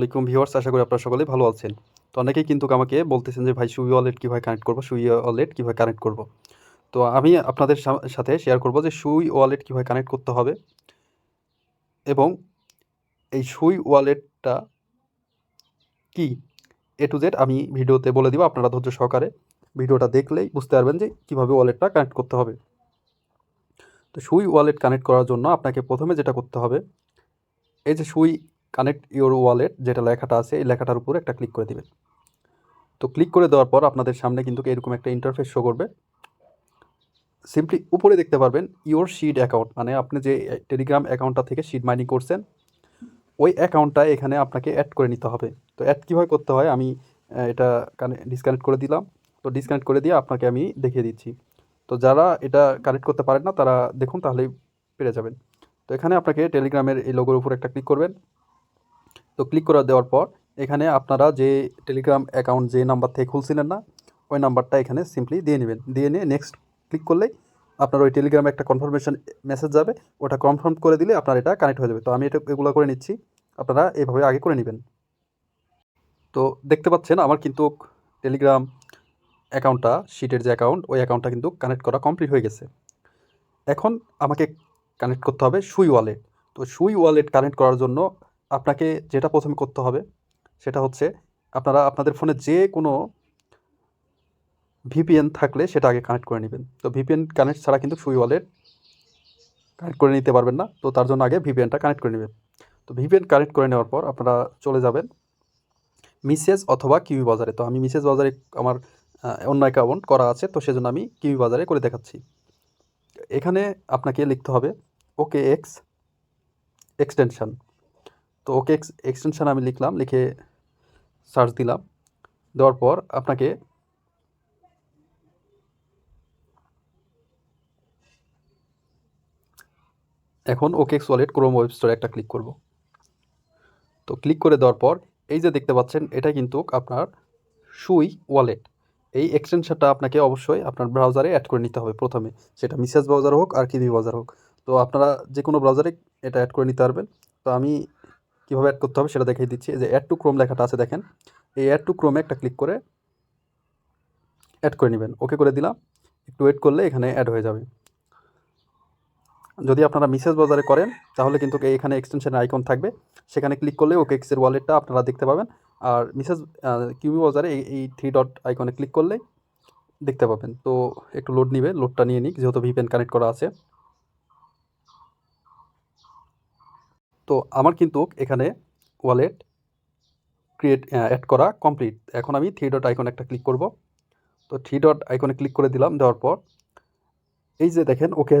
ওয়ালাইকুম ভিউয়ার্স আশা করি আপনারা সকলেই ভালো আছেন। তো অনেকেই কিন্তু আমাকে বলতেছেন যে, ভাই, সুই ওয়ালেট কীভাবে কানেক্ট করব? সুই ওয়ালেট কীভাবে কানেক্ট করব? তো আমি আপনাদের সাথে শেয়ার করব যে, সুই ওয়ালেট কীভাবে কানেক্ট করতে হবে এবং এই সুই ওয়ালেটটা কি? এ টু জেড আমি ভিডিওতে বলে দিব, আপনারা ধৈর্য সহকারে ভিডিওটা দেখলেই বুঝতে পারবেন যে, কীভাবে ওয়ালেটটা কানেক্ট করতে হবে। তো সুই ওয়ালেট কানেক্ট করার জন্য আপনাকে প্রথমে যেটা করতে হবে, এই যে সুই কানেক্ট ইওর ওয়ালেট যেটা লেখাটা আছে, এই লেখাটার উপর একটা ক্লিক করে দিবেন। তো ক্লিক করে দেওয়ার পর আপনাদের সামনে কিন্তু এরকম একটা ইন্টারফেস শো করবে। সিম্পলি উপরে দেখতে পারবেন ইওর শিট অ্যাকাউন্ট মানে আপনি যে টেলিগ্রাম অ্যাকাউন্টটা থেকে শিট মাইনিং করছেন, ওই অ্যাকাউন্টটা এখানে আপনাকে অ্যাড করে নিতে হবে। তো অ্যাড কীভাবে করতে হয় আমি এটা ডিসকানেক্ট করে দিলাম। তো ডিসকানেক্ট করে দিয়ে আপনাকে আমি দেখিয়ে দিচ্ছি। তো যারা এটা কানেক্ট করতে পারেন না, তারা দেখুন তাহলেই পেরে যাবেন। তো এখানে আপনাকে টেলিগ্রামের এই লোগোর উপর একটা ক্লিক করবেন। তো ক্লিক করে দেওয়ার পর এখানে আপনারা যে টেলিগ্রাম অ্যাকাউন্ট যে নাম্বার থেকে খুলছিলেন না, ওই নাম্বারটা এখানে সিম্পলি দিয়ে নেবেন। দিয়ে নিয়ে নেক্সট ক্লিক করলেই আপনার ওই টেলিগ্রামে একটা কনফার্মেশন মেসেজ যাবে, ওটা কনফার্ম করে দিলে আপনার এটা কানেক্ট হয়ে যাবে। তো আমি এটা, এগুলো করে নিচ্ছি, আপনারা এভাবে আগে করে নেবেন। তো দেখতে পাচ্ছেন আমার কিন্তু টেলিগ্রাম অ্যাকাউন্টটা শিটের যে অ্যাকাউন্ট ওই অ্যাকাউন্টটা কিন্তু কানেক্ট করা কমপ্লিট হয়ে গেছে। এখন আমাকে কানেক্ট করতে হবে সুই ওয়ালেট তো সুই ওয়ালেট কানেক্ট করার জন্য আপনাকে যেটা প্রথমে করতে হবে, সেটা হচ্ছে আপনারা আপনাদের ফোনে যে কোনো ভিপিএন থাকলে সেটা আগে কানেক্ট করে নেবেন। তো ভিপিএন কানেক্ট ছাড়া কিন্তু সুই ওয়ালেট কানেক্ট করে নিতে পারবেন না। তো তার জন্য আগে ভিপিএনটা কানেক্ট করে নেবেন। তো ভিপিএন কানেক্ট করে নেওয়ার পর আপনারা চলে যাবেন মিসেজ অথবা কিউই বাজারে তো আমি মিসেজ বাজারে আমার অন্য অ্যাকাউন্ট করা আছে, তো সেজন্য আমি কিউই বাজারে করে দেখাচ্ছি। এখানে আপনাকে লিখতে হবে ওকে এক্স এক্সটেনশন তো ওকে এক্স এক্সটেনশন আমি লিখলাম, লিখে সার্চ দিলাম। দেওয়ার পর আপনাকে এখন okay X wallet Chrome web স্টোরে একটা ক্লিক করব। তো ক্লিক করে দেওয়ার পর এই যে দেখতে পাচ্ছেন, এটা কিন্তু আপনার সুই ওয়ালেট এই এক্সটেনশনটা আপনাকে অবশ্যই আপনার ব্রাউজারে অ্যাড করে নিতে হবে প্রথমে। সেটা মিসেস ব্রাউজার হোক আর কিবি ব্রাউজার হোক। তো আপনারা যে কোনো ব্রাউজারে এটা অ্যাড করে নিতে পারবেন। তো আমি কীভাবে অ্যাড করতে হবে সেটা দেখিয়ে দিচ্ছি। যে অ্যাড টু ক্রোম লেখাটা আছে দেখেন। এই অ্যাড টু ক্রোমে একটা ক্লিক করে অ্যাড করে নেবেন। ওকে করে দিলাম। একটু ওয়েট করলে এখানে অ্যাড হয়ে যাবে। যদি আপনারা মিসেস বাজারে করেন, তাহলে কিন্তু এখানে এক্সটেনশনের আইকন থাকবে। সেখানে ক্লিক করলে ওকে এক্সের ওয়ালেটটা আপনারা দেখতে পাবেন। আর মিসেস কিউবি বাজারে এই থ্রি ডট আইকনে ক্লিক করলে দেখতে পাবেন। তো একটু লোড নিবে লোডটা নিয়ে নিক। যেহেতু ভিপিএন কানেক্ট করা আছে। তো আমার কিন্তু এখানে ওয়ালেট ক্রিয়েট অ্যাড করা কমপ্লিট এখন আমি থ্রি ডট আইকন একটা ক্লিক করব। তো থ্রি ডট আইকনে ক্লিক করে দিলাম, দেওয়ার পর এই যে দেখেন ওকে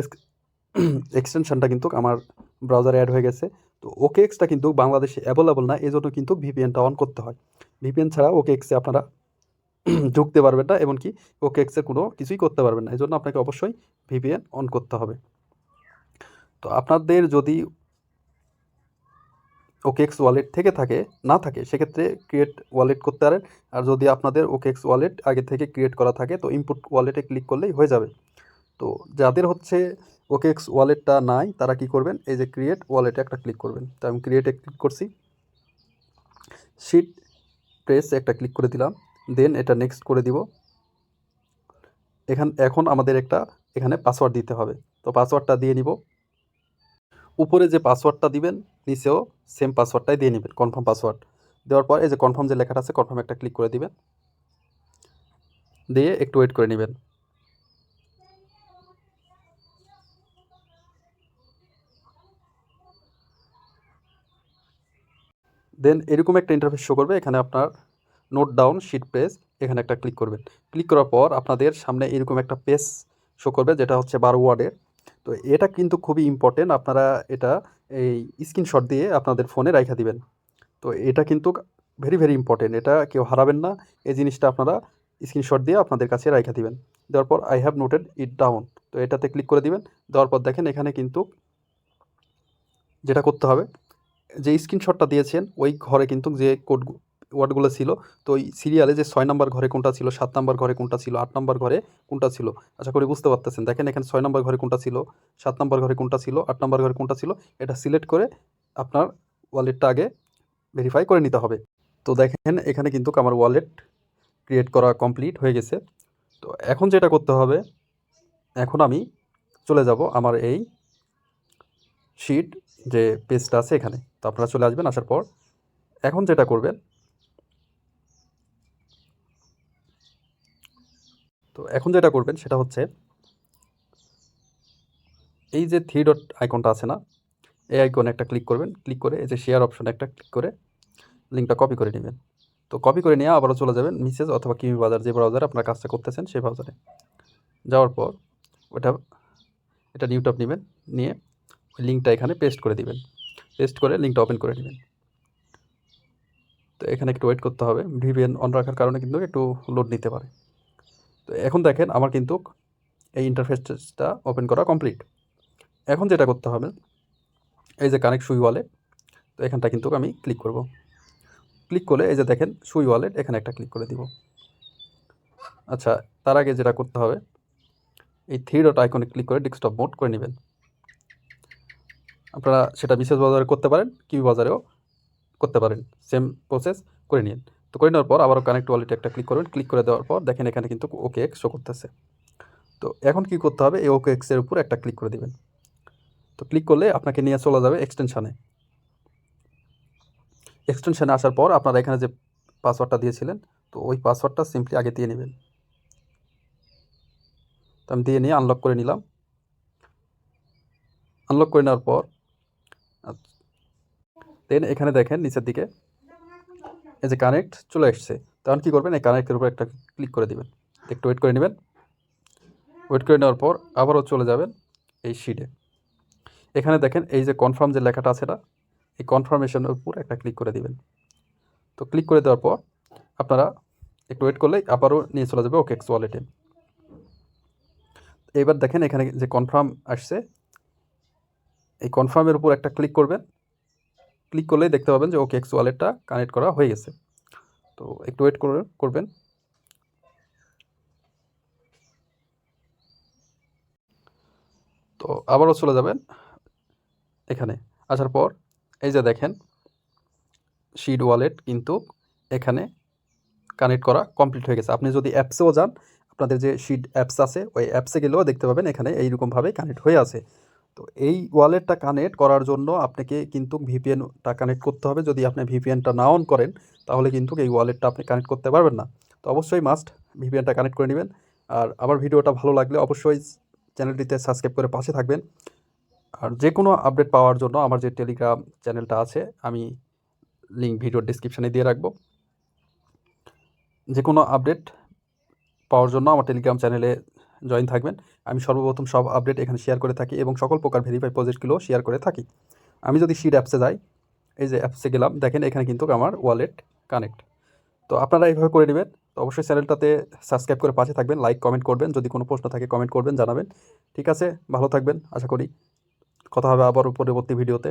এক্সটেনশনটা কিন্তু আমার ব্রাউজারে অ্যাড হয়ে গেছে। তো ওকে এক্সটা কিন্তু বাংলাদেশে অ্যাভেলেবল না, এই জন্য কিন্তু ভিপিএনটা অন করতে হয়। ভিপিএন ছাড়া ওকে এক্সে আপনারা ঢুকতে পারবেন না, এমনকি ওকে এক্সে কোনো কিছুই করতে পারবেন না। এই জন্য আপনাকে অবশ্যই ভিপিএন অন করতে হবে। তো আপনাদের যদি ওকেএক্স ওয়ালেট থেকে থাকে, না থাকে, সেক্ষেত্রে ক্রিয়েট ওয়ালেট করতে পারেন। আর যদি আপনাদের ওকেএক্স ওয়ালেট আগে থেকে ক্রিয়েট করা থাকে, তো ইনপুট ওয়ালেটে ক্লিক করলেই হয়ে যাবে। তো যাদের হচ্ছে ওকেএক্স ওয়ালেটটা নাই, তারা কি করবেন? এই যে ক্রিয়েট ওয়ালেটে একটা ক্লিক করবেন। তো আমি ক্রিয়েটে ক্লিক করছি। শিট প্রেস একটা ক্লিক করে দিলাম। দেন এটা নেক্সট করে দিব। এখান, এখন আমাদের একটা এখানে পাসওয়ার্ড দিতে হবে। তো পাসওয়ার্ডটা দিয়ে নিব। উপরে যে পাসওয়ার্ডটা দিবেন, নিচেও সেম পাসওয়ার্ডটাই দিয়ে নেবেন কনফার্ম পাসওয়ার্ড দেওয়ার পর এই যে কনফার্ম যে লেখাটা আছে কনফার্ম একটা ক্লিক করে দিবেন। দিয়ে একটু ওয়েট করে নেবেন। দেন এরকম একটা ইন্টারফেস শো করবে, এখানে আপনার নোট ডাউন শিট পেজ এখানে একটা ক্লিক করবেন। ক্লিক করার পর আপনাদের সামনে এরকম একটা পেজ শো করবে, যেটা হচ্ছে বারো ওয়ার্ডের তো এটা কিন্তু খুবই ইম্পর্টেন্ট আপনারা এটা এই স্ক্রিনশট দিয়ে আপনাদের ফোনে রাখা দিবেন। তো এটা কিন্তু ভেরি ভেরি ইম্পর্টেন্ট এটা কেউ হারাবেন না, এই জিনিসটা আপনারা স্ক্রিনশট দিয়ে আপনাদের কাছে রাখা দিবেন। দেওয়ার পর I have noted it down তো এটাতে ক্লিক করে দিবেন, দেওয়ার পর দেখেন এখানে কিন্তু যেটা করতে হবে, যে স্ক্রিনশটটা দিয়েছেন, ওই ঘরে কিন্তু যে কোড ওয়ার্ডগুলো ছিল। তো ওই সিরিয়ালে যে ছয় নম্বর ঘরে কোনটা ছিল, সাত নম্বর ঘরে কোনটা ছিল, আট নম্বর ঘরে কোনটা ছিল, আশা করি বুঝতে পারতেছেন। দেখেন এখানে ছয় নম্বর ঘরে কোনটা ছিল, সাত নম্বর ঘরে কোনটা ছিল, আট নম্বর ঘরে কোনটা ছিল, এটা সিলেক্ট করে আপনার ওয়ালেটটা আগে ভেরিফাই করে নিতে হবে। তো দেখেন এখানে কিন্তু আমার ওয়ালেট ক্রিয়েট করা কমপ্লিট হয়ে গেছে। তো এখন যেটা করতে হবে, এখন আমি চলে যাব আমার এই শিট যে পেজটা আছে এখানে। তো আপনারা চলে আসবেন, আসার পর এখন যেটা করবেন তো এখন যেটা করবেন সেটা হচ্ছে এই যে থ্রি ডট আইকনটা আছে না, এই আইকনে একটা ক্লিক করবেন ক্লিক করে এই যে শেয়ার অপশনে একটা ক্লিক করে লিঙ্কটা কপি করে নেবেন। তো কপি করে নিয়ে আবারও চলে যাবেন মিসেজ অথবা কিমি বাজার যে ব্রাউজারে আপনার কাজটা করতেছেন সেই ব্রাউজারে যাওয়ার পর ওটা, এটা নিউটপ নেবেন, নিয়ে ওই লিঙ্কটা এখানে পেস্ট করে দিবেন। পেস্ট করে লিঙ্কটা ওপেন করে নেবেন। তো এখানে একটু ওয়েট করতে হবে। ভিভিএন অন রাখার কারণে কিন্তু একটু লোড নিতে পারে। তো এখন দেখেন আমার কিন্তু এই ইন্টারফেসটা ওপেন করা কমপ্লিট এখন যেটা করতে হবে, এই যে কানেক্ট সুই ওয়ালেট তো এখানটা কিন্তু আমি ক্লিক করব। ক্লিক করলে এই যে দেখেন সুই ওয়ালেট এখানে একটা ক্লিক করে দিব। আচ্ছা তার আগে যেটা করতে হবে, এই থ্রি ডট আইকনে ক্লিক করে ডেস্কটপ মোড করে নেবেন। আপনারা সেটা বিশেষ বাজারে করতে পারেন কিউ বাজারেও করতে পারেন। সেম প্রসেস করে নিন। তো করে নেওয়ার পর আবারও কানেক্ট ওয়ালেটে একটা ক্লিক করবেন। ক্লিক করে দেওয়ার পর দেখেন এখানে কিন্তু ওকে এক্স শো করতেছে। তো এখন কি করতে হবে? এই ওকে এক্সের উপর একটা ক্লিক করে দেবেন। তো ক্লিক করলে আপনাকে নিয়ে চলে যাবে এক্সটেনশানে এক্সটেনশানে আসার পর আপনারা এখানে যে পাসওয়ার্ডটা দিয়েছিলেন, তো ওই পাসওয়ার্ডটা সিম্পলি আগে দিয়ে নেবেন। তো আমি দিয়ে নিয়ে আনলক করে নিলাম। আনলক করে নেওয়ার পর দেন এখানে দেখেন নিচের দিকে এই যে কানেক্ট চলে এসছে। তখন কী করবেন? এই কানেক্টের উপর একটা ক্লিক করে দিবেন। একটু ওয়েট করে নেবেন। ওয়েট করে নেওয়ার পর আবারও চলে যাবেন এই শিটে এখানে দেখেন এই যে কনফার্ম যে লেখাটা আছে না, এই কনফার্মেশনের উপর একটা ক্লিক করে দিবেন। তো ক্লিক করে দেওয়ার পর আপনারা একটু ওয়েট করলেই আবারও নিয়ে চলে যাবে ওকে এক্স ওয়ালেটে এবার দেখেন এখানে যে কনফার্ম আসছে, এই কনফার্মের উপর একটা ক্লিক করবেন। ক্লিক করলেই দেখতে পাবেন যে ওকে এক্স ওয়ালেটটা কানেক্ট করা হয়ে গেছে। তো একটু ওয়েট করে করবেন। তো আবারও চলে যাবেন এখানে, আসার পর এই যে দেখেন, শিড ওয়ালেট কিন্তু এখানে কানেক্ট করা কমপ্লিট হয়ে গেছে। আপনি যদি অ্যাপসেও যান, আপনাদের যে শিড অ্যাপস আছে, ওই অ্যাপসে গেলেও দেখতে পাবেন এখানে এইরকমভাবে কানেক্ট হয়ে আছে। তো এই ওয়ালেটটা কানেক্ট করার জন্য আপনাকে কিন্তু ভিপিএনটা কানেক্ট করতে হবে। যদি আপনি ভিপিএনটা না অন করেন, তাহলে কিন্তু এই ওয়ালেটটা আপনি কানেক্ট করতে পারবেন না। তো অবশ্যই মাস্ট ভিপিএনটা কানেক্ট করে নেবেন। আর আমার ভিডিওটা ভালো লাগলে অবশ্যই চ্যানেলটিতে সাবস্ক্রাইব করে পাশে থাকবেন। আর যে কোনো আপডেট পাওয়ার জন্য আমার যে টেলিগ্রাম চ্যানেলটা আছে, আমি লিঙ্ক ভিডিওর ডিসক্রিপশানে দিয়ে রাখব। যে কোনো আপডেট পাওয়ার জন্য আমার টেলিগ্রাম চ্যানেলে জয়েন থাকবেন। আমি সর্বপ্রথম সব আপডেট এখানে শেয়ার করে থাকি এবং সকল প্রকার ভেরিফাই প্রজেক্টগুলো শেয়ার করে থাকি। আমি যদি শিট অ্যাপসে যাই, এই যে অ্যাপসে গেলাম, দেখেন এখানে কিন্তু আমার ওয়ালেট কানেক্ট তো আপনারা এইভাবে করে নেবেন। তো অবশ্যই চ্যানেলটাতে সাবস্ক্রাইব করে পাশে থাকবেন লাইক কমেন্ট করবেন, যদি কোনো প্রশ্ন থাকে কমেন্ট করবেন, জানাবেন। ঠিক আছে, ভালো থাকবেন, আশা করি। কথা হবে আবার পরবর্তী ভিডিওতে